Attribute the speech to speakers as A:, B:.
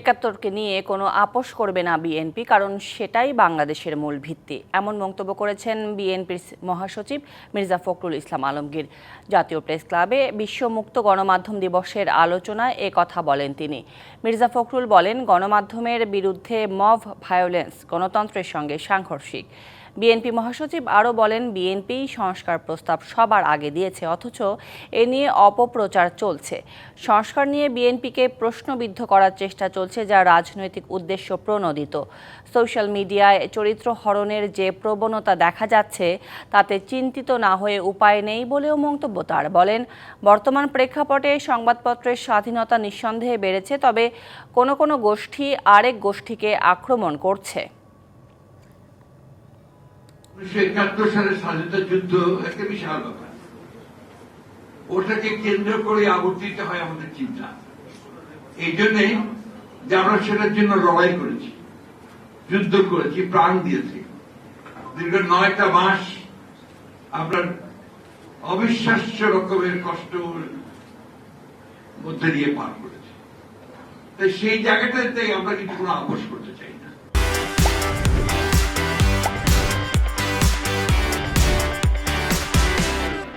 A: একাত্তরকে নিয়ে কোনো আপোষ করবে না বিএনপি, কারণ সেটাই বাংলাদেশের মূল ভিত্তি। এমন মন্তব্য করেছেন বিএনপির মহাসচিব মির্জা ফখরুল ইসলাম আলমগীর। জাতীয় প্রেস ক্লাবে বিশ্ব মুক্ত গণমাধ্যম দিবসের আলোচনায় এ কথা বলেন তিনি। মির্জা ফখরুল বলেন, গণমাধ্যমের বিরুদ্ধে মভ ভায়োলেন্স গণতন্ত্রের সঙ্গে সাংঘর্ষিক। বিএনপি মহাসচিব আরও বলেন, বিএনপি সংস্কার প্রস্তাব সবার আগে দিয়েছে, অথচ এ নিয়ে অপপ্রচার চলছে। সংস্কার নিয়ে বিএনপিকে প্রশ্নবিদ্ধ করার চেষ্টা চলছে, যা রাজনৈতিক উদ্দেশ্য প্রণোদিত। সোশ্যাল মিডিয়ায় চরিত্র হরণের যে প্রবণতা দেখা যাচ্ছে, তাতে চিন্তিত না হয়ে উপায় নেই বলেও মন্তব্য তার। বলেন, বর্তমান প্রেক্ষাপটে সংবাদপত্রের স্বাধীনতা নিঃসন্দেহে বেড়েছে, তবে কোনো কোনো গোষ্ঠী আরেক গোষ্ঠীকে আক্রমণ করছে।
B: উনিশশো একাত্তর সালের স্বাধীনতা যুদ্ধ একটা বিশাল ব্যাপার। ওটাকে কেন্দ্র করে আবর্তিত হয় আমাদের চিন্তা। এই জন্যে যে আমরা সেটার জন্য লড়াই করেছি, যুদ্ধ করেছি, প্রাণ দিয়েছি। দীর্ঘ নয়টা মাস আমরা অবিশ্বাস্য রকমের কষ্ট মধ্যে দিয়ে পার করেছি। তাই সেই জায়গাটাতে আমরা কিন্তু কোনো